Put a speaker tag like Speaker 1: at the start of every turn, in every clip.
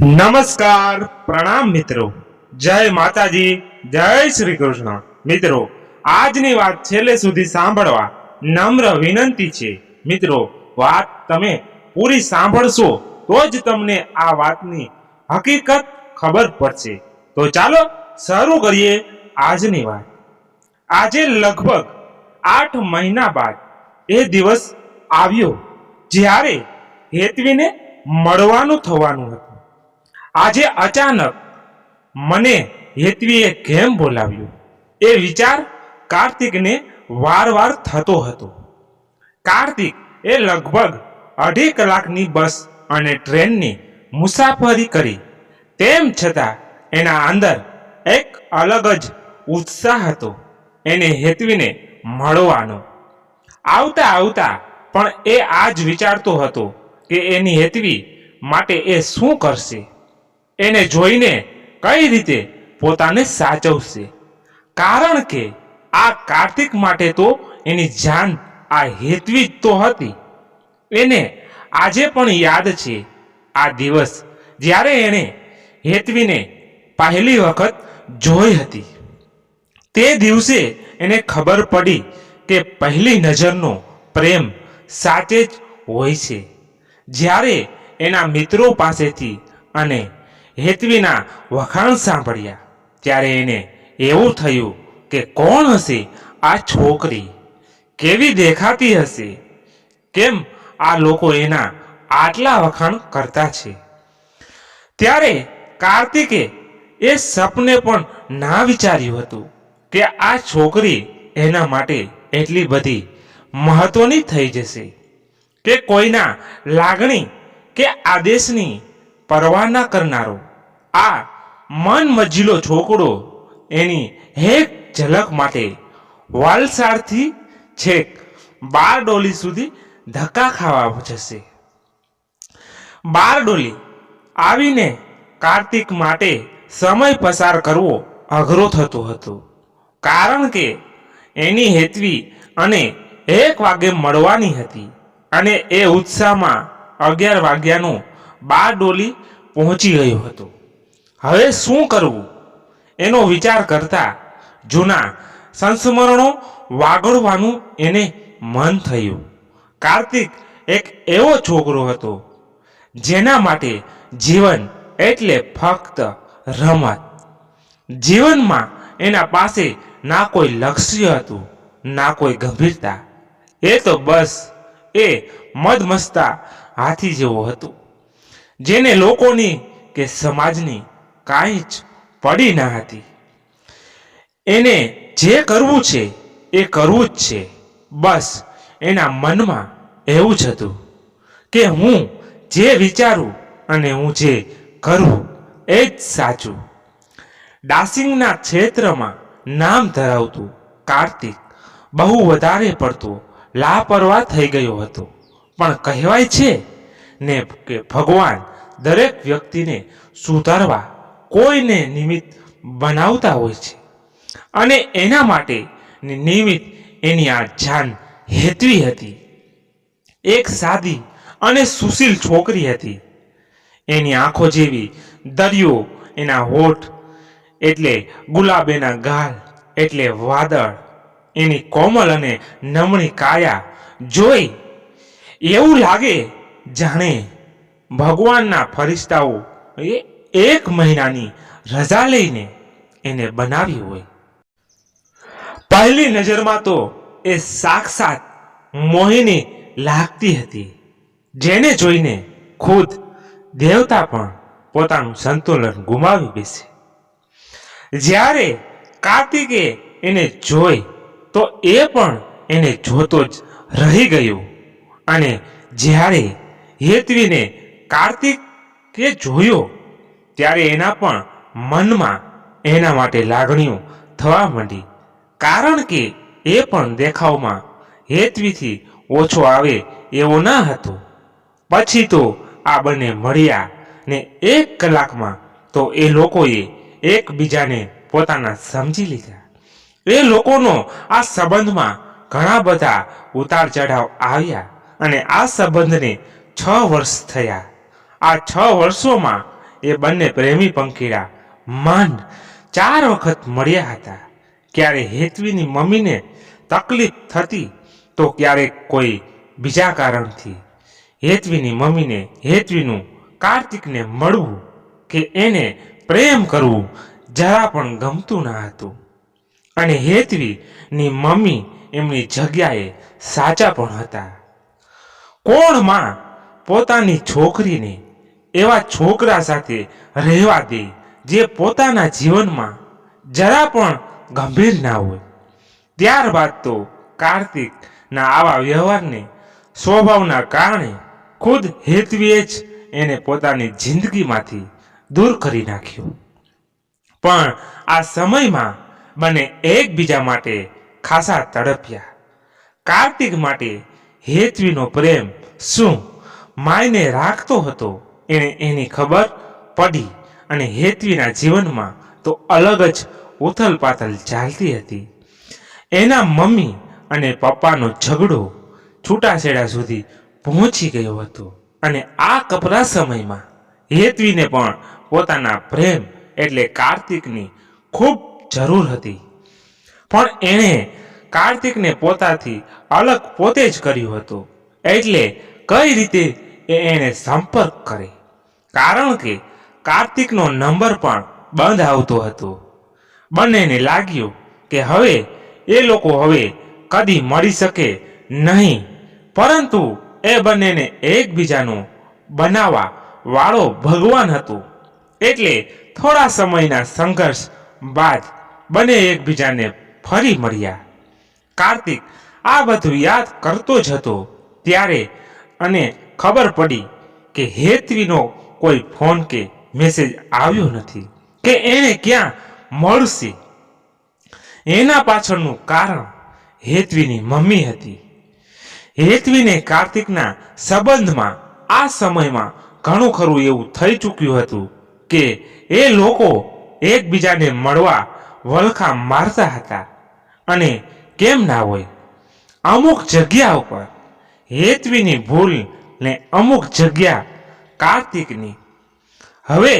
Speaker 1: નમસ્કાર, પ્રણામ મિત્રો. જય માતાજી, જય શ્રી કૃષ્ણ. મિત્રો, આજની વાત છેલ્લે સુધી સાંભળવા નમ્ર વિનંતી છે. મિત્રો, વાત તમે પૂરી સાંભળશો તો જ તમને આ વાતની હકીકત ખબર પડશે. તો ચાલો શરૂ કરીએ આજની વાત. આજે લગભગ આઠ મહિના બાદ એ દિવસ આવ્યો, જ્યારે હેતવીને મળવાનું થવાનું હતું. આજે અચાનક મને હેતવીએ કેમ બોલાવ્યું? એ વિચાર કાર્તિકને વારવાર થતો હતો. કાર્તિક એ લગભગ અઢી કલાકની બસ અને ટ્રેનની મુસાફરી કરી. તેમ છતાં એના અંદર એક અલગ જ ઉત્સાહ હતો એને હેતવીને મળવાનો. આવતા આવતા પણ એ આ જ વિચારતો હતો કે એની હેતવી માટે એ શું કરશે? એને જોઈને કઈ રીતે પોતાને સાચવશે? કારણ કે આ કાર્તિક માટે તો એની જાન આ હેતવી જ તો હતી. એને આજે પણ યાદ છે આ દિવસ જ્યારે એણે હેતવીને પહેલી વખત જોઈ હતી. તે દિવસે એને ખબર પડી કે પહેલી નજરનો પ્રેમ સાચે જ હોય છે. જ્યારે એના મિત્રો પાસેથી અને હેતવીના વખાણ સાંભળ્યા. ત્યારે એને એવું થયું કે કોણ હશે આ છોકરી? કેવી દેખાતી હશે? કેમ આ લોકો એના આટલા વખાણ કરતા છે? ત્યારે કાર્તિકે એ સપને પણ ના વિચાર્યું હતું કે આ છોકરી એના માટે એટલી બધી મહત્વની થઈ જશે કે કોઈના લાગણી કે આદેશની પરવા ન કરનારો. આ મન મજીલો છોકરો એની હેક ઝલક માટે વાલસાડથી છેક બારડોલી સુધી ધક્કા ખાવા જશે. બારડોલી આવીને કાર્તિક માટે સમય પસાર કરવો અઘરો થતો હતો. કારણ કે એની હેતવી અને એક વાગે મળવાની હતી અને એ ઉત્સાહમાં અગિયાર વાગ્યાનું બાર ડોલી પહોંચી ગયો હતો. હવે શું કરવું? એનો વિચાર કરતા જૂના સંસ્મરણો વાગડવાનું એને મન થયું. કાર્તિક એક એવો છોકરો હતો, જેના માટે જીવન એટલે ફક્ત રમત. જીવનમાં એના પાસે ના કોઈ લક્ષ્ય હતું, ના કોઈ ગંભીરતા. એ તો બસ એ મદમસ્તા હાથી જેવો હતો, જેને લોકોની કે સમાજની કાંઈ જ પડી ન હતી. એને જે કરવું છે, એ કરવું જ છે. બસ, એના મનમાં એવું જ હતું કે હું જે વિચારું અને હું જે કરું, એ જ સાચું. ડાસિંગના ક્ષેત્રમાં નામ ધરાવતું કાર્તિક બહુ વધારે પડતો લાપરવાહ થઈ ગયો હતો. પણ કહેવાય છે ને કે ભગવાન દરેક વ્યક્તિને સુધારવા કોઈને નિમિત્ત બનાવતા હોય છે. અને એના માટે નિમિત્ત એની આ જાન હેતવી હતી. એક સાદી અને સુશીલ છોકરી હતી. એની આંખો જેવી દરિયો, એના હોઠ એટલે ગુલાબ એના ગાલ એટલે વાદળ, એની કોમલ અને નમણી કાયા જોઈ એવું લાગે જાણે ભગવાનના ફરિશ્તાઓ, એ એક મહિનાની રજા લઈને એને બનાવી હોય. પહેલી નજરમાં તો એ સાક્ષાત મોહિની લાગતી હતી, જેને જોઈને ખુદ દેવતા પણ પોતાનું સંતુલન ગુમાવી બેસે. જ્યારે કાર્તિકે એને જોઈ, તો એ પણ એને જોતો જ રહી ગયો અને જ્યારે હેતવીને કાર્તિકે જોયો ત્યારે એના પણ મનમાં એના માટે લાગણીઓ થવા માંડી. કારણ કે એ પણ દેખાવમાં હેતવીથી ઓછો આવે એવો ન હતો. પછી તો આ બંને મળ્યા ને એક કલાકમાં તો એ લોકોએ એકબીજાને પોતાના સમજી લીધા. એ લોકોનો આ સંબંધમાં ઘણા બધા ઉતાર ચઢાવ આવ્યા અને આ સંબંધને છ વર્ષ થયા. આ છ વર્ષોમાં એ બંને પ્રેમી પંખીડા માંડ ચાર વખત મળ્યા હતા. ક્યારે હેતવીની મમ્મીને તકલીફ થતી તો ક્યારેક કોઈ બીજા કારણથી. હેતવીની મમ્મીને હેતવીનું કાર્તિકને મળવું કે એને પ્રેમ કરવું જરા પણ ગમતું ન હતું. અને હેતવીની મમ્મી એમની જગ્યાએ સાચા પણ હતા. કોણમાં પોતાની છોકરીને એવા છોકરા સાથે રહેવા દે જે પોતાના જીવનમાં જરા પણ ગંભીર ના હોય. ત્યારબાદ તો કાર્તિકના આવા વ્યવહારને સ્વભાવના કારણે ખુદ હેતવીએ જ એને પોતાની જિંદગીમાંથી દૂર કરી નાખ્યો. પણ આ સમયમાં બંને એકબીજા માટે ખાસા તડપ્યા. કાર્તિક માટે હેતવીનો પ્રેમ શું માયને રાખતો હતો એને એની ખબર પડી અને હેતવીના જીવનમાં તો અલગ જ ઉથલ પાથલ ચાલતી હતી. એના મમ્મી અને પપ્પાનો ઝઘડો છૂટાછેડા સુધી પહોંચી ગયો હતો અને આ કપરા સમયમાં હેતવીને પણ પોતાના પ્રેમ એટલે કાર્તિકની ખૂબ જરૂર હતી. પણ એણે કાર્તિકને પોતાથી અલગ પોતે જ કર્યું હતું. એટલે કઈ રીતે એ એને સંપર્ક કરે? કારણ કે કાર્તિકનો નંબર પણ બંધ આવતો હતો. બંનેને લાગ્યું કે હવે એ લોકો હવે કદી મળી શકે નહીં, પરંતુ એ બંનેને એકબીજાનું બનાવવા વાળો ભગવાન હતો. એટલે થોડા સમયના સંઘર્ષ બાદ બંને એકબીજાને ફરી મળ્યા. કાર્તિક આ બધું યાદ કરતો જ હતો ત્યારે અને ખબર પડી કે હેતવીનો કોઈ ફોન કે મેસેજ આવ્યો નથી કે એને ક્યાં મળશે. એના પાછળનું કારણ હેતવીની મમ્મી હતી. હેતવીને કાર્તિકના સંબંધમાં આ સમયમાં ઘણું ખરું એવું થઈ ચૂક્યું હતું કે એ લોકો એકબીજાને મળવા વલખા મારતા હતા અને કેમ ના હોય. અમુક જગ્યા ઉપર હેતવીની ભૂલ ને અમુક જગ્યા કાર્તિકની. હવે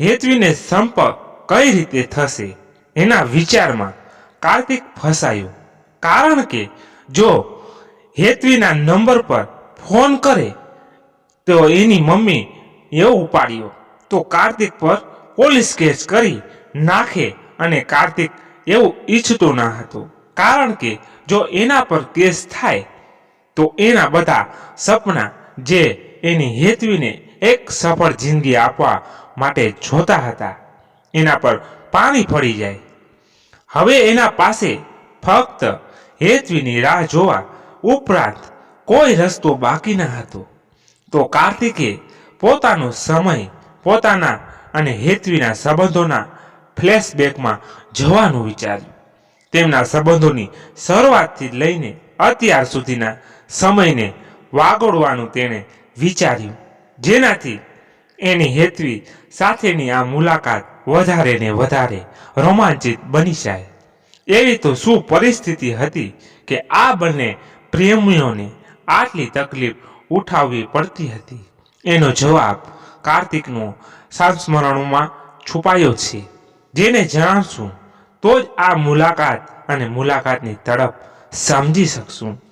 Speaker 1: હેતવીને સંપર્ક કઈ રીતે થશે એના વિચારમાં કાર્તિક ફસાયો. કારણ કે જો હેતવીના નંબર પર ફોન કરે, તો એની મમ્મી એવું ઉપાડ્યો. તો કાર્તિક પર પોલીસ કેસ કરી નાખે અને કાર્તિક એવું ઈચ્છતો ના હતો. કારણ કે જો એના પર કેસ થાય, તો એના બધા સપના જે એની હેતવીને એક સફળ જિંદગી આપવા માટે જોતા હતા. એના પર પાણી ફરી જાય. હવે એના પાસે ફક્ત હેતવીની રાહ જોવા ઉપરાંત કોઈ રસ્તો બાકી ન હતો. તો કાર્તિકે પોતાનો સમય પોતાના અને હેતવીના સંબંધોના ફ્લેશબેકમાં જવાનું વિચાર્યું. તેમના સંબંધોની શરૂઆતથી લઈને અત્યાર સુધીના સમયને વાગોળવાનું તેણે વિચાર્યું. જેનાથી એની હેતવી સાથેની આ મુલાકાત વધારે ને વધારે રોમાંચિત બની જાય. એવી તો શું પરિસ્થિતિ હતી કે આ બંને પ્રેમીઓને આટલી તકલીફ ઉઠાવવી પડતી હતી? એનો જવાબ કાર્તિકનો સંસ્મરણોમાં છુપાયો છે. જેને જાણશું તો જ આ મુલાકાત અને મુલાકાતની તડપ સમજી શકશું.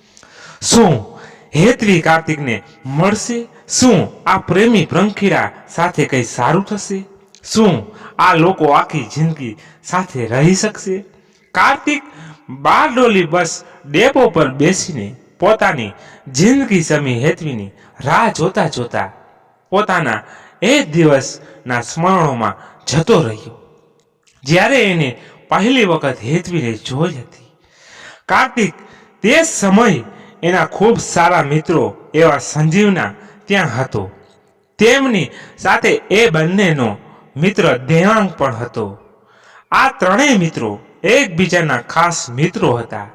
Speaker 1: શું હેતવી કાર્તિકને મળશે? શું આ પ્રેમી ભ્રંખીરા સાથે કંઈ સારું થશે? શું આ લોકો આખી જિંદગી સાથે રહી શકશે? કાર્તિક બારડોલી બસ ડેપો પર બેસીને પોતાની જિંદગી સમી હેતવીની રાહ જોતા જોતા પોતાના એ દિવસના સ્મરણોમાં જતો રહ્યો. જ્યારે એને પહેલી વખત હેતવીને જોઈ હતી. કાર્તિક તે સમય એના ખૂબ સારા મિત્રો એવા સંજીવના ત્યાં હતો. તેમની સાથે એ બંનેનો મિત્ર દેવાંગ પણ હતો. આ ત્રણેય મિત્રો એકબીજાના ખાસ મિત્રો હતા.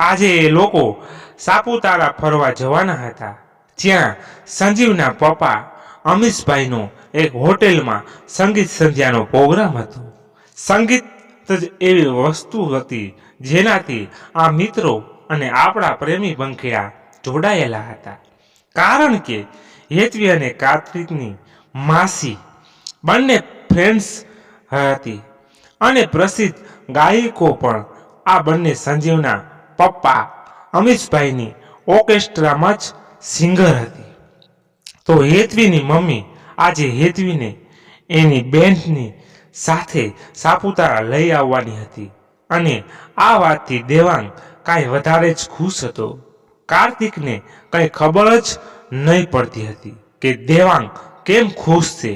Speaker 1: આજે એ લોકો સાપુતારા ફરવા જવાના હતા. જ્યાં સંજીવના પપ્પા અમીશભાઈનો એક હોટેલમાં સંગીત સંધ્યાનો પ્રોગ્રામ હતો. સંગીત જ એવી વસ્તુ હતી જેનાથી આ મિત્રો અને આપણા પ્રેમી પંખીડા જોડાયેલા હતા. કારણ કે હેતવી અને કાર્તિકની માસી બંને ફ્રેન્ડ્સ હતી. અને પ્રસિદ્ધ ગાયકો પણ આ બંને સંજીવના પપ્પા અમીશભાઈની ઓર્કેસ્ટ્રામાં જ સિંગર હતી. તો હેતવીની મમ્મી આજે હેતવીને એની બેન્ડની સાથે સાપુતારા લઈ આવવાની હતી. અને આ વાતથી દેવાંગ કાંઈ વધારે જ ખુશ હતો. કાર્તિકને કંઈ ખબર જ નહીં પડતી હતી કે દેવાંગ કેમ ખુશ છે.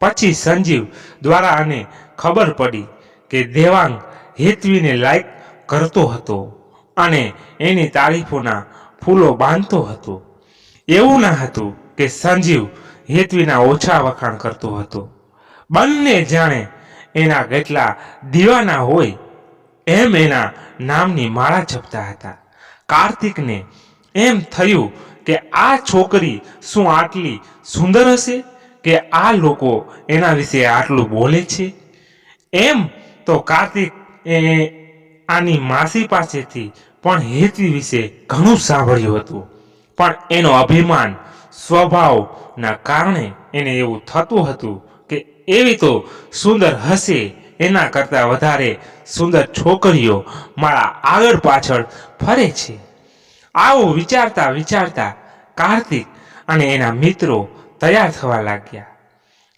Speaker 1: પછી સંજીવ દ્વારા આને ખબર પડી કે દેવાંગ હેતવીને લાઈક કરતો હતો અને એની તારીફોના ફૂલો બાંધતો હતો. એવું ના હતું કે સંજીવ હેતવીના ઓછા વખાણ કરતો હતો. બંને જાણે એના કેટલા દીવાના હોય એમ એના નામની માળા જપતા હતા. કાર્તિકને એમ થયું કે આ છોકરી શું આટલી સુંદર હશે? કે આ લોકો એના વિશે આટલું બોલે છે? એમ તો કાર્તિક એ આની માસી પાસેથી પણ હેતવી વિશે ઘણું સાંભળ્યું હતું. પણ એનો અભિમાન, સ્વભાવના કારણે એને એવું થતું હતું કે એવી તો સુંદર હશે એના કરતાં વધારે સુંદર છોકરીઓ મારા આગળ પાછળ ફરે છે. આવું વિચારતા વિચારતા કાર્તિક અને એના મિત્રો તૈયાર થવા લાગ્યા.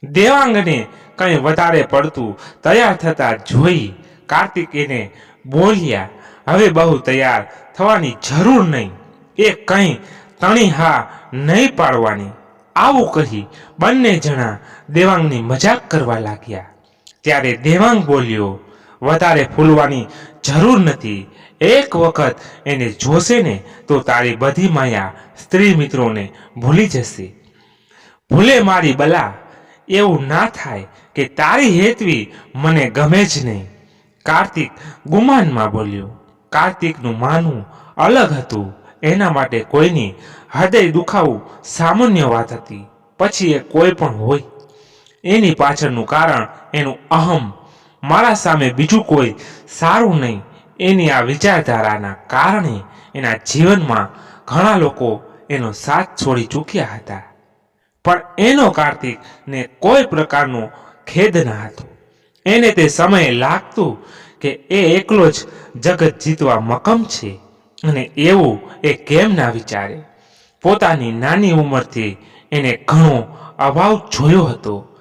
Speaker 1: દેવાંગને કંઈ વધારે પડતું તૈયાર થતા જોઈ કાર્તિક એને બોલ્યા, હવે બહુ તૈયાર થવાની જરૂર નહીં. એ કંઈ તણી હા નહીં પાડવાની. આવું કહી બંને જણા દેવાંગની મજાક કરવા લાગ્યા. ત્યારે દેવાંગ બોલ્યો, વધારે ફૂલવાની જરૂર નથી. એક વખત એને જોશે ને, તો તારી બધી માયા સ્ત્રી મિત્રોને ભૂલી જશે. ભૂલે મારી બલા, એવું ના થાય કે તારી હેતવી મને ગમે જ નહીં. કાર્તિક ગુમાનમાં બોલ્યો, કાર્તિકનું માનવું અલગ હતું. એના માટે કોઈની હૃદય દુખાવું સામાન્ય વાત હતી. પછી એ કોઈ પણ હોય એની પાછળનું કારણ એનું અહમ. મારા સામે બીજું કોઈ સારું નહીં. એની આ વિચારધારાના કારણે એના જીવનમાં ઘણા લોકો એનો સાથ છોડી ચૂક્યા હતા. પણ એનો કાર્તિકને કોઈ પ્રકારનો ખેદ ન હતો. એને તે સમયે લાગતું કે એ એકલો જ જગત જીતવા મકમ છે અને એવું એ કેમ ના વિચારે. પોતાની નાની ઉંમરથી એને ઘણો અભાવ જોયો હતો.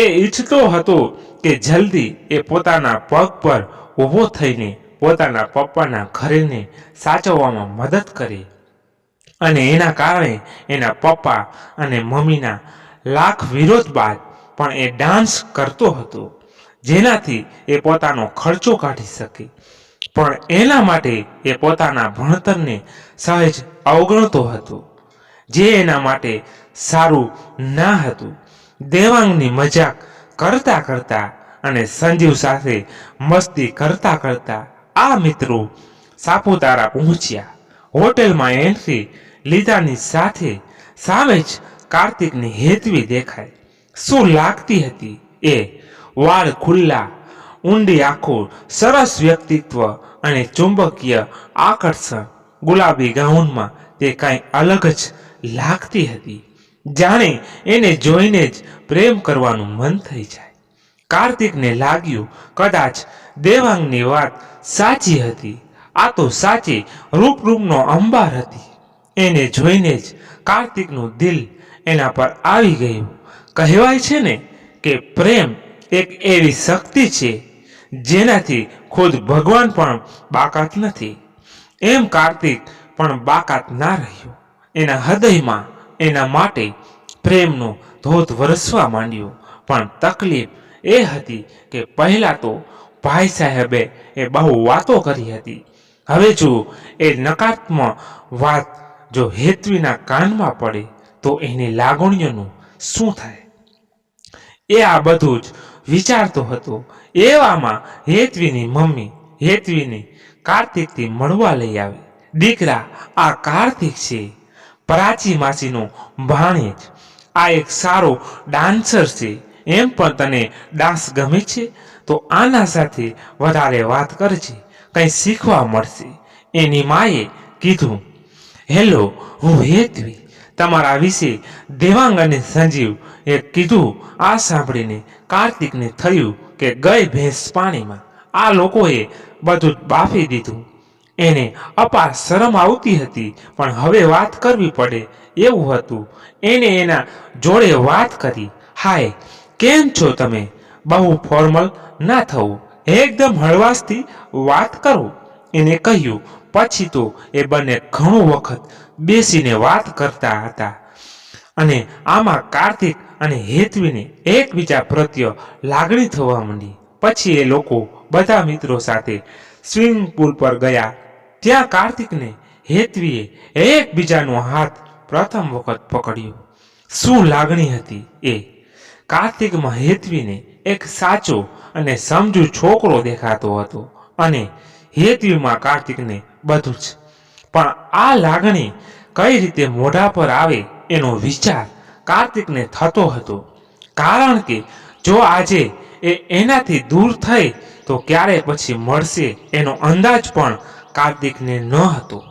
Speaker 1: એ ઈચ્છતો હતો કે જલ્દી એ પોતાના પગ પર ઊભો થઈને પોતાના પપ્પાના ઘરેને સાચવવામાં મદદ કરે. અને એના કારણે એના પપ્પા અને મમ્મીના લાખ વિરોધ બાદ પણ એ ડાન્સ કરતો હતો, જેનાથી એ પોતાનો ખર્ચો કાઢી શકે. પણ એના માટે એ પોતાના ભણતરને સહેજ અવગણતો હતો, જે એના માટે સારું ના હતું. દેવાંગની મજાક કરતા કરતા અને સંજીવ સાથે મસ્તી કરતા કરતા આ મિત્રો સાપુતારા પહોંચ્યા. હોટેલમાં એન્ટ્રી લીધાની સાથે સામે જ કાર્તિકની હેતવી દેખાય શું લાગતી હતી એ? વાળ ખુલ્લા, ઊંડી આંખો, સરસ વ્યક્તિત્વ અને ચુંબકીય આકર્ષણ. ગુલાબી ગાઉનમાં તે કાંઈ અલગ જ લાગતી હતી. જાણે એને જોઈને જ પ્રેમ કરવાનું મન થઈ જાય. કાર્તિકને લાગ્યું, કદાચ દેવાંગની વાત સાચી હતી. આ તો સાચી રૂપરૂપનો અંબાર હતી. એને જોઈને જ કાર્તિકનું દિલ એના પર આવી ગયું. કહેવાય છે ને કે પ્રેમ એક એવી શક્તિ છે, જેનાથી ખુદ ભગવાન પણ બાકાત નથી. એમ કાર્તિક પણ બાકાત ના રહ્યો. એના હૃદયમાં એના માટે પ્રેમનો ધોધ વરસવા માંડ્યો. પણ તકલીફ એ હતી કે પહેલાં તો ભાઈ સાહેબે એ બહુ વાતો કરી હતી. હવે જો એ નકારાત્મક વાત જો હેતવીના કાનમાં પડે, તો એની લાગણીઓનું શું થાય? એ આ બધું જ વિચારતો હતો. એવામાં હેતવીની મમ્મી, હેતવીને કાર્તિકથી મળવા લઈ આવી. દીકરા, આ કાર્તિક છે. પ્રાચી માસીનો ભાણેજ. આ એક સારો ડાન્સર છે. એમ પણ તને ડાન્સ ગમે છે? તો આના સાથે વધારે વાત કરજે. કંઈ શીખવા મળશે. એની માએ કીધું, હેલો, હું હેતવી. તમારા વિશે દેવાંગ અને સંજીવ એ કીધું, આ સાંભળીને કાર્તિકને થયું કે ગઈ ભેંસ પાણીમાં. આ લોકોએ બધું બાફી દીધું. એને અપાર શરમ આવતી હતી, પણ હવે વાત કરવી પડે. એવું હતું. એને એના જોડે વાત કરી. હાય, કેમ છો તમે? બહુ ફોર્મલ ના થવું. એકદમ હળવાશથી વાત કરો. એને કહ્યું. પછી તો એ બંને ઘણું વખત બેસીને વાત કરતા હતા. અને આમાં કાર્તિક અને હેતવીને એકબીજા પ્રત્યે લાગણી થવા માંડી. પછી એ લોકો બધા મિત્રો સાથે સ્વિમિંગ પુલ પર ગયા. ત્યાં કાર્તિકને હેતવીએ એકબીજાનો હાથ પ્રથમ વખત પકડ્યો. શું લાગણી હતી એ? કાર્તિકમાં હેતવીને એક સાચો અને સમજુ છોકરો દેખાતો હતો અને હેતવીમાં કાર્તિકને બધું જ. પણ આ લાગણી કઈ રીતે મોઢા પર આવે એનો વિચાર કાર્તિકને થતો હતો. કારણ કે જો આજે એ એનાથી દૂર થઈ તો ક્યારે પછી મળશે એનો અંદાજ પણ કાર્તિકને ન હતો.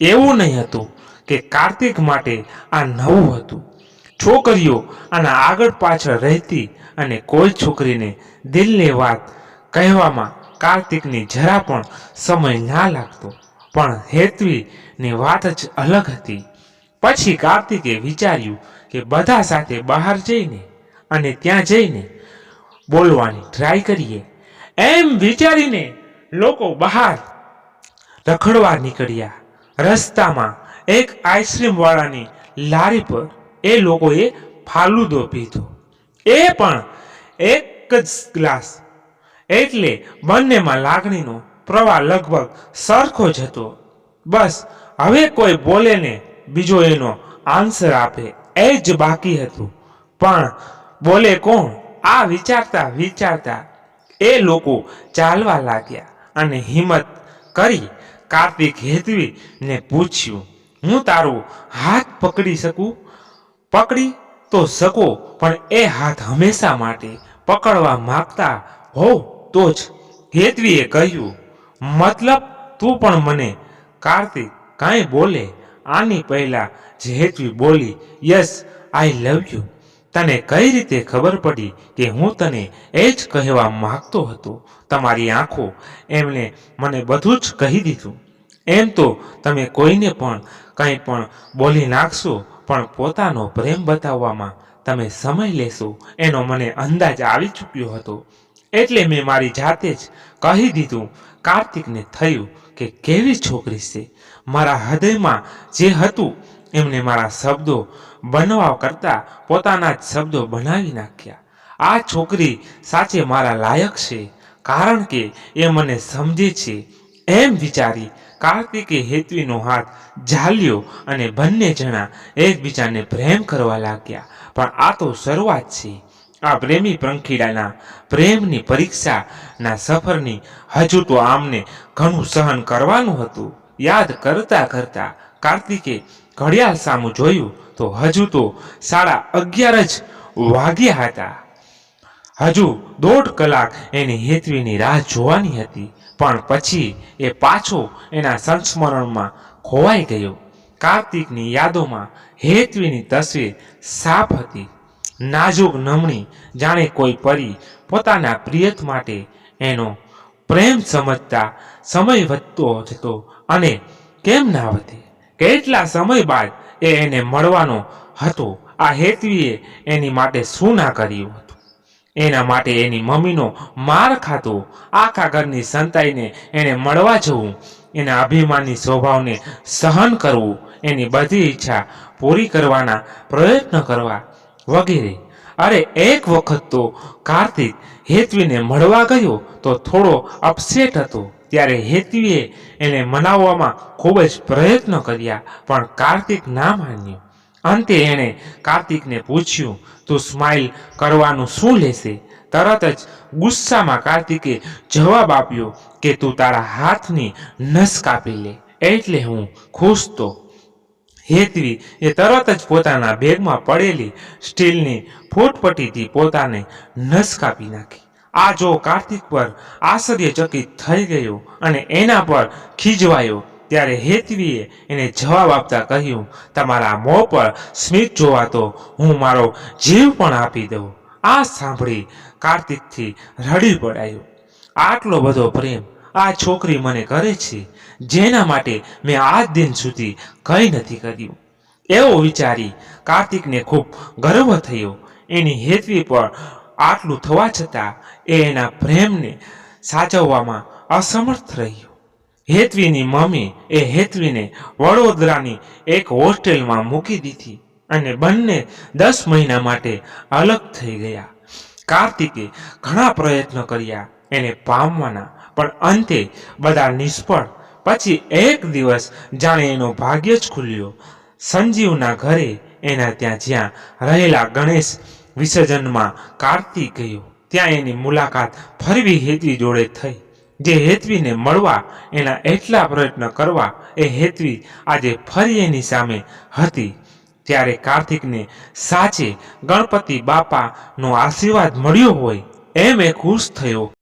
Speaker 1: એવું નહીં હતું કે કાર્તિક માટે આ નવું હતું. છોકરીઓ આના આગળ પાછળ રહેતી અને કોઈ છોકરીને દિલની વાત કહેવામાં કાર્તિકની જરા પણ સમય ના લાગતો. પણ હેતવીની વાત જ અલગ હતી. પછી કાર્તિકે વિચાર્યું કે બધા સાથે બહાર જઈને અને ત્યાં જઈને બોલવાની ટ્રાય કરીએ. એમ વિચારીને લોકો બહાર રખડવા નીકળ્યા. રસ્તામાં એક આઈસ્ક્રીમ વાળાની લારી પર એ લોકોએ ફાલુદો પીધો. એ પણ એક જ ગ્લાસ. એટલે બંનેમાં લાગણીનો પ્રવાહ લગભગ સરખો જ હતો. બસ, હવે કોઈ બોલે ને બીજો એનો આન્સર આપે. એ જ બાકી હતું. પણ બોલે કોણ? આ વિચારતા વિચારતા એ લોકો ચાલવા લાગ્યા અને હિંમત કરી કાર્તિક હેતવીને પૂછ્યું, હું તારો હાથ પકડી શકું? પકડી તો શકો, પણ એ હાથ હંમેશા માટે પકડવા માગતા હોવ તો જ. હેતવીએ કહ્યું, મતલબ તું પણ મને કાર્તિક કાંઈ બોલે? આની પહેલાં જ હેતવી બોલી, યસ, આઈ લવ યુ. તને કઈ રીતે ખબર પડી કે હું તને એ જ કહેવા માગતો હતો? તમારી આંખો એમણે મને બધું જ કહી દીધું. એમ તો તમે કોઈને પણ કંઈ પણ બોલી નાખશો, પણ પોતાનો પ્રેમ બતાવવામાં તમે સમય લેશો. એનો મને અંદાજ આવી ચૂક્યો હતો. એટલે મેં મારી જાતે જ કહી દીધું, કાર્તિકને થયું કે કેવી છોકરી છે? મારા હૃદયમાં જે હતું, એમને મારા શબ્દો બનવા કરતાં પોતાના જ શબ્દો બનાવી નાખ્યા. આ છોકરી સાચે મારા લાયક છે, કારણ કે એ મને સમજે છે. એમ વિચારી કાર્તિકે હેતવીનો હાથ ઝાલ્યો અને બંને જણા એકબીજાને પ્રેમ કરવા લાગ્યા. પણ આ તો શરૂઆત છે. આ પ્રેમી પંખીડાના પ્રેમની પરીક્ષાના સફરની હજુ તો આમને ઘણું સહન કરવાનું હતું. યાદ કરતા કરતા કાર્તિકે ઘડિયાળ સામું જોયું તો હજુ તો સાડા અગિયાર જ વાગ્યા હતા. હજુ દોઢ કલાક એની હેતવીની રાહ જોવાની હતી, પણ પછી એ પાછો એના સંસ્મરણમાં ખોવાઈ ગયો. કાર્તિકની યાદોમાં હેતવીની તસવીર સાફ હતી. નાજુક નમણી જાણે કોઈ પરી પોતાના પ્રિયત માટે એનો પ્રેમ સમજતા સમય વધતો જતો અને કેમ ના વધે? કેટલા સમય બાદ એ એને મળવાનો હતો. આ હેતવીએ એની માટે શું ના કર્યું હતું? એના માટે એની મમ્મીનો માર ખાતો આખા ઘરની સંતાઈને એને મળવા જવું. એના અભિમાનની સ્વભાવને સહન કરવું. એની બધી ઈચ્છા પૂરી કરવાના પ્રયત્ન કરવા વગેરે. અરે એક વખત તો કાર્તિક હેતવીને મળવા ગયો તો થોડો અપસેટ હતો. ત્યારે હેતવીએ એને મનાવવામાં ખૂબ જ પ્રયત્ન કર્યા, પણ કાર્તિક ના માન્યું. અંતે એણે કાર્તિકને પૂછ્યું, તું સ્માઇલ કરવાનું શું લેશે? તરત જ ગુસ્સામાં કાર્તિકે જવાબ આપ્યો કે, તું તારા હાથની નસ કાપી લે, એટલે હું ખુશ તો. હેતવી એ તરત જ પોતાના બેગમાં પડેલી સ્ટીલની ફૂટપટ્ટીથી પોતાને નસ કાપી નાખી. આ જો કાર્તિક પર આશ્ચર્યચકિત થઈ ગયો અને એના પર ખીજવાયો, ત્યારે હેતવીએ એને જવાબ આપતા કહ્યું, તમારા મોં પર સ્મિત જોવાતો હું મારો જીવ પણ આપી દઉં. આ સાંભળી કાર્તિકથી રડી પડાયો. આટલો બધો પ્રેમ આ છોકરી મને કરે છે, જેના માટે મેં આજ દિન સુધી કંઈ નથી કર્યું. એવો વિચારી કાર્તિકને ખૂબ ગર્વ થયો. એની હેતવી પર આટલું થવા છતાં એ એના પ્રેમને સાચવવામાં અસમર્થ રહ્યો. હેતવીની મમ્મી એ હેતવીને વડોદરાની એક હોસ્ટેલમાં મૂકી દીધી અને બંને દસ મહિના માટે અલગ થઈ ગયા. કાર્તિકે ઘણા પ્રયત્નો કર્યા એને પામવાના, પણ અંતે બધા નિષ્ફળ. પછી એક દિવસ જાણે એનો ભાગ્ય જ ખુલ્યો. સંજીવના ઘરે એના ત્યાં જ્યાં રહેલા ગણેશ વિસર્જનમાં કાર્તિક ગયો. ત્યાં એની મુલાકાત ફરવી હેતવી જોડે થઈ. જે હેતવીને મળવા એના એટલા પ્રયત્ન કરવા એ હેતવી આજે ફરી એની સામે હતી. ત્યારે કાર્તિકને સાચે ગણપતિ બાપાનો આશીર્વાદ મળ્યો હોય એમ એ ખુશ થયો.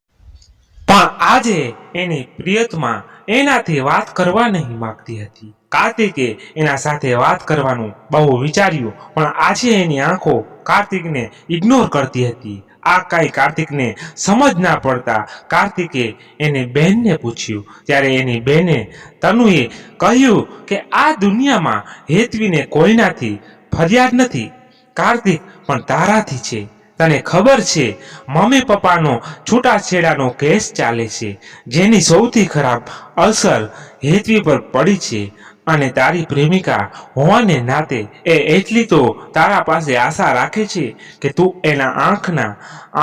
Speaker 1: પણ આજે એની પ્રિયતમાં એનાથી વાત કરવા નહીં માંગતી હતી. કાર્તિકે એના સાથે વાત કરવાનું બહુ વિચાર્યું, પણ આજે એની આંખો કાર્તિકને ઇગ્નોર કરતી હતી. આ કાંઈ કાર્તિકને સમજ ના પડતા કાર્તિકે એની બહેનને પૂછ્યું. ત્યારે એની બહેને તનુએ કહ્યું કે આ દુનિયામાં હેતવીને કોઈનાથી ફરિયાદ નથી. કાર્તિક પણ તારાથી છે. તને ખબર છે, મમ્મી પપ્પાનો છૂટાછેડાનો કેસ ચાલે છે, જેની સૌથી ખરાબ અસર હેતવી પર પડી છે. અને તારી પ્રેમિકા હોવાને નાતે એ એટલી તો તારા પાસે આશા રાખે છે કે તું એના આંખના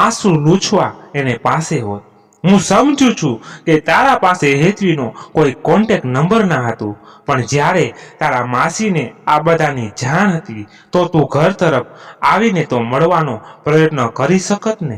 Speaker 1: આંસુ લૂછવા એને પાસે હોત. હું સમજુ છું કે તારા પાસે હેતવીનો કોઈ કોન્ટેક્ટ નંબર ના હતો, પણ જ્યારે તારા માસીને આ બધાની જાણ હતી, તો તું ઘર તરફ આવીને તો મળવાનો પ્રયત્ન કરી શકત ને?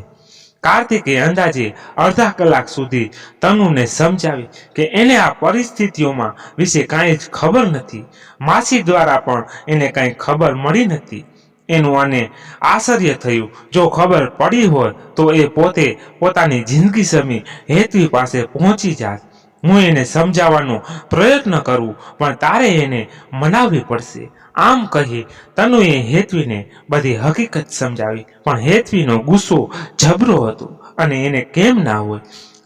Speaker 1: કાર્તિકે અંદાજે અડધા કલાક સુધી તનુને સમજાવી કે એને આ પરિસ્થિતિઓમાં વિશે કાંઈ જ ખબર નથી. માસી દ્વારા પણ એને કાંઈ ખબર મળી નથી. એનું આને આશ્ચર્ય થયું. જો ખબર પડી હોય તો એ પોતે પોતાની જિંદગી સમી હેતવી પાસે પહોંચી જાત. હું એને સમજાવવાનો પ્રયત્ન કરું, પણ તારે એને મનાવવી પડશે. આમ કહી તનુએ હેતવીને બધી હકીકત સમજાવી. પણ હેતવીનો ગુસ્સો જબરો હતો અને એને કેમ ના હોય?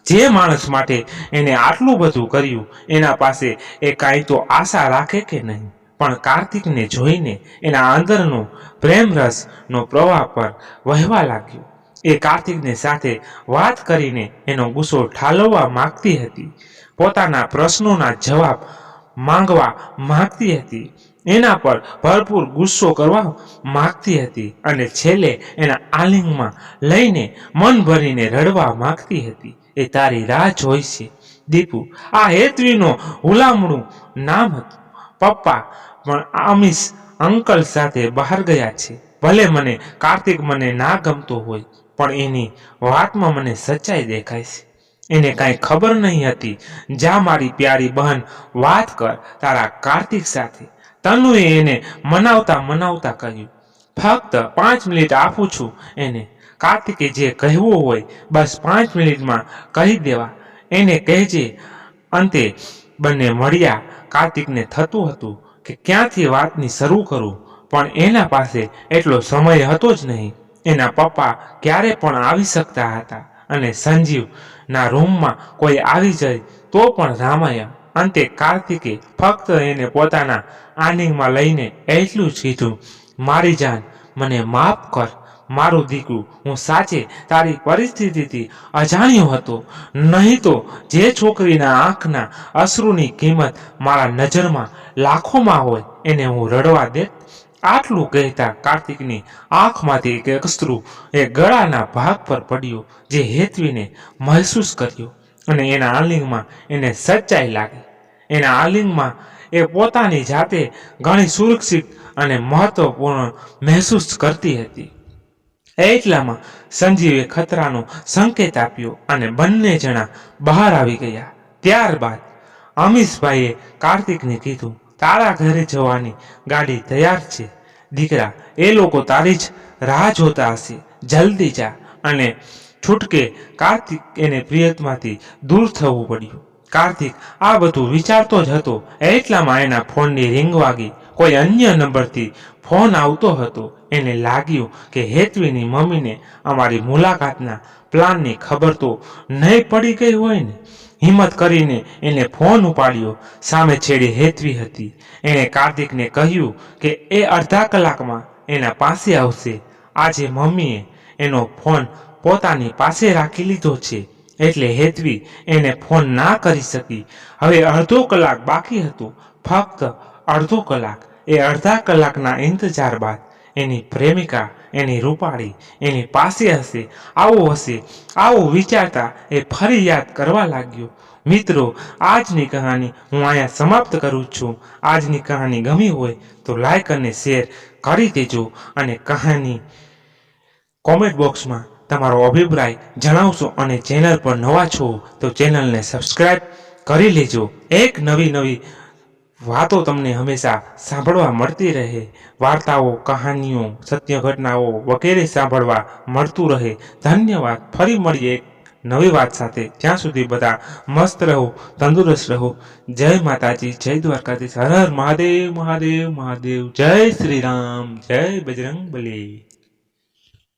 Speaker 1: જે માણસ માટે એને આટલું બધું કર્યું, એના પાસે એ કાંઈ તો આશા રાખે કે નહીં? પણ કાર્તિકને જોઈને એના અંદરનો પ્રેમ રસનો પ્રવાહ પર વહેવા લાગ્યો. એ કાર્તિકને સાથે વાત કરીને એનો ગુસ્સો ઠાલવવા માંગતી હતી. પોતાના પ્રશ્નોના જવાબ માંગવા માંગતી હતી. એના પર ભરપૂર ગુસ્સો કરવા માગતી હતી અને છેલ્લે એના આલિંગમાં લઈને મન ભરીને રડવા માગતી હતી. એ તારી રાહ જોઈ છે, દીપુ. આ હેતવીનો હુલામણું નામ હતું. પપ્પા પણ આમિષ અંકલ સાથે બહાર ગયા છે. ભલે મને કાર્તિક મને ના ગમતો હોય, પણ એની વાતમાં મને સચ્ચાઈ દેખાય છે. એને કાંઈ ખબર નહીં હતી. જા મારી પ્યારી બહેન, વાત કર તારા કાર્તિક સાથે. તનુએ એને મનાવતા મનાવતા કહ્યું, ફક્ત પાંચ મિનિટ આપું છું એને. કાર્તિકે જે કહેવું હોય બસ પાંચ મિનિટમાં કહી દેવા. એને કહેજે, અંતે બંને મળ્યા. કાર્તિકને થતું હતું કે ક્યાંથી વાતની શરૂ કરું, પણ એના પાસે એટલો સમય હતો જ નહીં. એના પપ્પા ક્યારે પણ આવી શકતા હતા અને સંજીવના રૂમમાં કોઈ આવી જાય તો પણ રામાયણ અંતે કાર્તિકે ફક્ત એને પોતાના આનિંગમાં લઈને એટલું જ કીધું, મારી જાન, મને માફ કર. મારું દીકરું, હું સાચે તારી પરિસ્થિતિથી અજાણ્યો હતો. નહીં તો જે છોકરીના આંખના અશ્રુની કિંમત મારા નજરમાં લાખોમાં હોય, એને હું રડવા દે. આટલું કહેતા કાર્તિકની આંખમાંથી એક અશ્રુ એ ગળાના ભાગ પર પડ્યો, જે હેતવીને મહેસૂસ કર્યો. અને એના આલિંગમાં એને સચ્ચાઈ લાગી. એના આલિંગમાં એ પોતાની જાતે ઘણી સુરક્ષિત અને મહત્વપૂર્ણ મહેસૂસ કરતી હતી. એટલામાં સંજીવે ખતરાનો સંકેત આપ્યો અને બંને જણા બહાર આવી ગયા. ત્યારબાદ અમીશભાઈએ કાર્તિકને કીધું, તારા ઘરે જવાની ગાડી તૈયાર છે. દીકરા, એ લોકો તારી જ રાહ જોતા હશે. જલ્દી જા અને છૂટકે કાર્તિક એને પ્રિયતમાંથી દૂર થવું પડ્યું. કાર્તિક આ બધું વિચારતો જ હતો. એટલામાં એના ફોનની રિંગ વાગી. કોઈ અન્ય નંબરથી ફોન આવતો હતો. એને લાગ્યું કે હેતવીની મમ્મીને અમારી મુલાકાતના પ્લાનની ખબર તો નહીં પડી ગઈ હોય ને હિંમત કરીને એને ફોન ઉપાડ્યો. સામે છેડે હેતવી હતી. એણે કાર્તિકને કહ્યું કે એ અડધા કલાકમાં એના પાસે આવશે. આજે મમ્મીએ એનો ફોન પોતાની પાસે રાખી લીધો છે. એટલે હેતવી એને ફોન ના કરી શકી. હવે અડધો કલાક બાકી હતો. ફક્ત અડધો કલાક. એ અડધા કલાકના ઇંતજાર બાદ એની પ્રેમિકા, એની રૂપાળી, એની પાસે હશે, આવો હશે, આવું વિચારતા એ ફરી યાદ કરવા લાગ્યો. મિત્રો, આજની કહાની હું અહીંયા સમાપ્ત કરું છું. આજની કહાની ગમી હોય તો લાઈક અને શેર કરી દેજો અને કહાની કોમેન્ટ બોક્સમાં તમારો અભિપ્રાય જણાવશો અને ચેનલ પર નવા છો તો ચેનલને સબસ્ક્રાઈબ કરી લેજો. એક નવી નવી વાતો તમને હંમેશા સાંભળવા મળતી રહે. વાર્તાઓ, કહાનીઓ, સત્ય ઘટનાઓ વગેરે સાંભળવા મળતું રહે. ધન્યવાદ. ફરી મળીએ નવી વાત સાથે. ત્યાં સુધી બધા મસ્ત રહો, તંદુરસ્ત રહો. જય માતાજી. જય દ્વારકાધીશ. હર હર મહાદેવ મહાદેવ મહાદેવ. જય શ્રી રામ. જય બજરંગ બલી